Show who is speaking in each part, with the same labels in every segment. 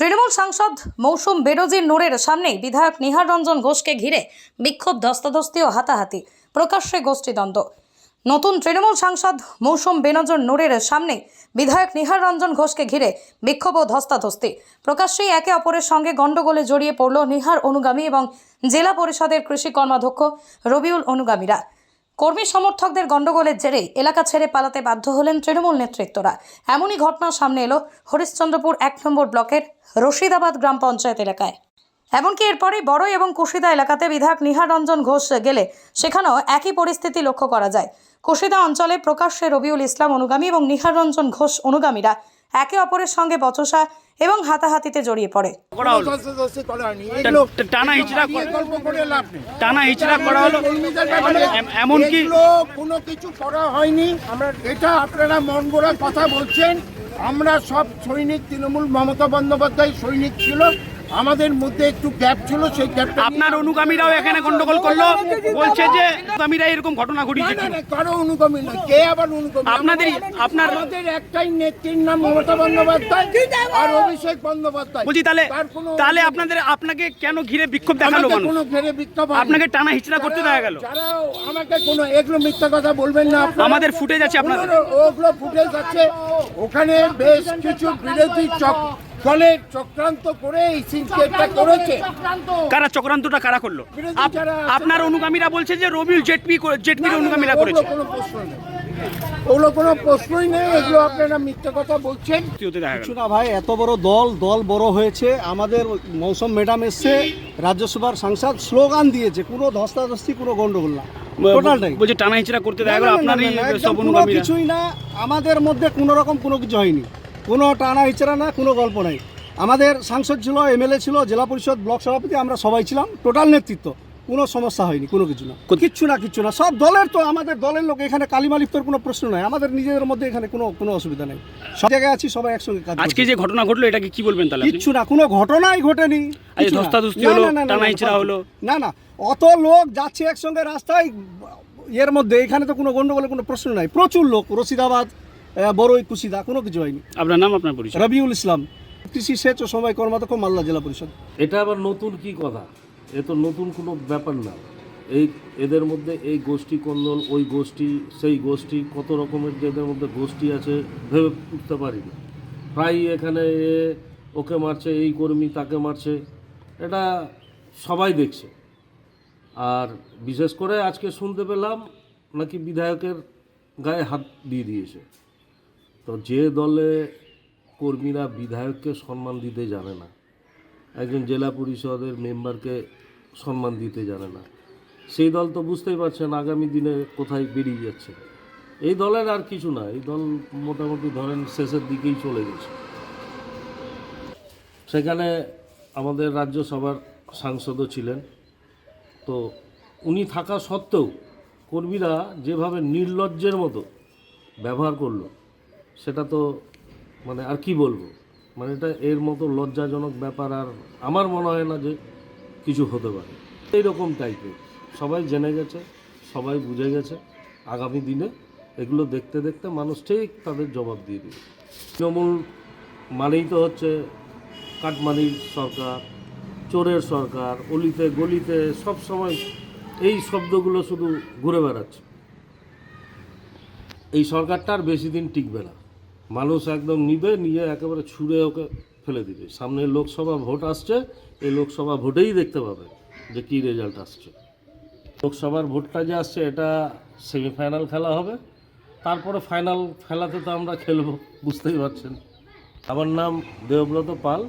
Speaker 1: তৃণমূল সাংসদ মৌসুম বেরোজির নূরের সামনেই বিধায়ক নিহার রঞ্জন ঘোষকে ঘিরে বিক্ষোভ, ধস্তাধস্তি ও হাতাহাতি। প্রকাশ্যে গোষ্ঠীদ্বন্দ্ব। নতুন তৃণমূল সাংসদ মৌসুম বেনজর নূরের সামনে বিধায়ক নিহার রঞ্জন ঘোষকে ঘিরে বিক্ষোভ ও ধস্তাধস্তি। প্রকাশ্যেই একে অপরের সঙ্গে গণ্ডগোলে জড়িয়ে পড়ল নিহার অনুগামী এবং জেলা পরিষদের কৃষি কর্মাধ্যক্ষ রবিউল অনুগামীরা। কর্মী সমর্থকদের গণ্ডগোলের জেরে এলাকা ছেড়ে পালাতে বাধ্য হলেন তৃণমূল নেতৃত্বরা। এমনই ঘটনা সামনে এলো হরিশ্চন্দ্রপুর এক নম্বর ব্লকের রশিদাবাদ গ্রাম পঞ্চায়েত এলাকায়। এমনকি এরপরেই বড় এবং কুশিদা এলাকাতে বিধায়ক নিহার রঞ্জন ঘোষ গেলে সেখানেও একই পরিস্থিতি লক্ষ্য করা যায়। কুশিদা অঞ্চলে প্রকাশ্যে রবিউল ইসলাম অনুগামী এবং নিহার রঞ্জন ঘোষ অনুগামীরা একে অপরের সঙ্গে বচসা এবং হাতাহাতিতে জড়িয়ে পড়ে।
Speaker 2: টানা হিচড়া করা-। টানা হিচড়া হলো। এমনকি
Speaker 3: কোনো কিছু করা হয়নি। আমরা এটা আপনারা মন গড়া কথা বলছেন। আমরা সব সৈনিক তৃণমূল মমতা বন্দ্যোপাধ্যায় সৈনিক ছিল। আমাদের মধ্যে একটু গ্যাপ ছিল সেই গ্যাপটা
Speaker 2: আপনার অনুগামীরাও এখানে গন্ডগোল করল বলছে যে অনুগামীরা এরকম ঘটনা ঘটিয়েছে
Speaker 3: না, না, কারও অনুগামী না কে আবার অনুগামী?
Speaker 2: আপনাদেরই আপনার
Speaker 3: আমাদের একটাই নেত্রীর নাম মমতা বন্দ্যোপাধ্যায় আর অভিষেক বন্দ্যোপাধ্যায়।
Speaker 2: বলছি তাহলে তাহলে আপনাদের আপনাকে কেন ঘিরে বিক্ষোভ দেখাল মানুষ?
Speaker 3: কোনো ঘেরে বিক্ষোভ
Speaker 2: আপনাকে টানা হিচড়া করতে দেখা গেল।
Speaker 3: যারা আমাকে কোনো এগুলো মিথ্যা কথা বলবেন না
Speaker 2: আমাদের ফুটেজ আছে আপনাদের
Speaker 3: ওগুলো- ফুটেজ আছে। ওখানে বেশ কিছু বিরোধী চক দলের চক্রান্ত করে এই সিনকেটটা করেছে।
Speaker 2: কারা চক্রান্তটা কারা করল? আপনার অনুগামীরা বলছে যে রবিউল জেটপি জেটপির অনুগামীরা করেছে।
Speaker 3: কোনো প্রশ্ন নেই। ওগুলো কোনো প্রশ্নই নেই এগুলো আপনারা মিথ্যা কথা বলছেন।
Speaker 4: কিছু না ভাই এত বড় দল দল বড় হয়েছে। আমাদের মৌসুম ম্যাডাম এসছে রাজ্যসভার সাংসদ স্লোগান দিয়েছে কোনো ধস্তাধস্তি কোনো গন্ডগোল না।
Speaker 2: টানা হিচড়া করতে দেখা গেল
Speaker 4: না,
Speaker 2: আপনারই সব
Speaker 4: কিছুই না। আমাদের মধ্যে কোনো রকম কোনো কিছু হয়নি। কোনো টানা হিচড়া না কোনো গল্প নাই। আমাদের সাংসদ ছিল এমএলএ ছিল জেলা পরিষদ ব্লক সভাপতি আমরা সবাই ছিলাম। টোটাল নেতৃত্ব কোনো সমস্যা হয়নি কোনো কিছু না। কিচ্ছু না কিচ্ছু না। সব দলের তো আমাদের দলের লোক এখানে কালিমালিপ্তর কোনো প্রশ্ন নাই। আমাদের নিজেদের মধ্যে এখানে কোনো কোনো অসুবিধা নেই। সব জায়গায় আছি সবাই একসঙ্গে কাজ
Speaker 2: আজকে যে ঘটনা ঘটলো এটাকে কি বলবেন তাহলে
Speaker 4: কিচ্ছু না কোনো ঘটনাই ঘটেনি। না।
Speaker 2: ধস্তাধস্তি
Speaker 4: না,
Speaker 2: হলো, হলো।
Speaker 4: অত লোক যাচ্ছে একসঙ্গে রাস্তায় এর মধ্যে এখানে তো কোনো গন্ডগোলের কোনো প্রশ্ন নাই। প্রচুর লোক রশিদাবাদ বড়ই কুশিদা কোনো কিছু হয়নি।
Speaker 2: আপনার নাম আপনার পরিচয়?
Speaker 4: রবিউল ইসলাম। কৃষি সেচ ও সময় কর্মাধ্যক্ষ মালদা জেলা পরিষদ।
Speaker 5: এটা আবার নতুন কি কথা? এ তো নতুন কোনো ব্যাপার না। এই এদের মধ্যে এই গোষ্ঠী কন্দল ওই গোষ্ঠী সেই গোষ্ঠী কত রকমের যে এদের মধ্যে গোষ্ঠী আছে ভেবে উঠতে পারি না প্রায় এখানে এ ওকে মারছে এই কর্মী তাকে মারছে এটা সবাই দেখছে। আর বিশেষ করে আজকে শুনতে পেলাম নাকি বিধায়কের গায়ে হাত দিয়ে দিয়েছে। তো যে দলে কর্মীরা বিধায়ককে সম্মান দিতে জানে না, একজন জেলা পরিষদের মেম্বারকে সম্মান দিতে জানে না, সেই দল তো বুঝতেই পারছেন আগামী দিনে কোথায় বেরিয়ে যাচ্ছে। এই দলের আর কিছু না, এই দল মোটামুটি ধরেন শেষের দিকেই চলে গেছে। সেখানে আমাদের রাজ্যসভার সাংসদও ছিলেন। তো উনি থাকা সত্ত্বেও কর্মীরা যেভাবে নির্লজ্জের মতো ব্যবহার করল সেটা তো মানে আর কি বলব? মানে এটা এর মতো লজ্জাজনক ব্যাপার আর আমার মনে হয় না যে কিছু হতে পারে। এইরকম টাইপের সবাই জেনে গেছে, সবাই বুঝে গেছে। আগামী দিনে এগুলো দেখতে দেখতে মানুষ ঠিক তাদের জবাব দিয়ে দেবে। তৃণমূল মানেই তো হচ্ছে কাটমানির সরকার, চোরের সরকার, অলিতে গলিতে সব সময় এই শব্দগুলো শুধু ঘুরে বেড়াচ্ছে। এই সরকারটা আর বেশি দিন টিকবে না। মানুষ একদম নিবে, নিয়ে একেবারে ছুঁড়ে ওকে ফেলে দিবে। সামনে লোকসভা ভোট আসছে, এই লোকসভা ভোটেই দেখতে পাবে যে কী রেজাল্ট আসছে। লোকসভার ভোটটা যে আসছে, এটা সেমিফাইনাল খেলা হবে। তারপরে ফাইনাল খেলাতে তো আমরা খেলব, বুঝতেই পারছেন। আমার নাম দেবব্রত পাল,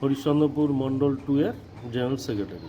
Speaker 5: হরিশ্চন্দ্রপুর মণ্ডল টু এর জেনারেল সেক্রেটারি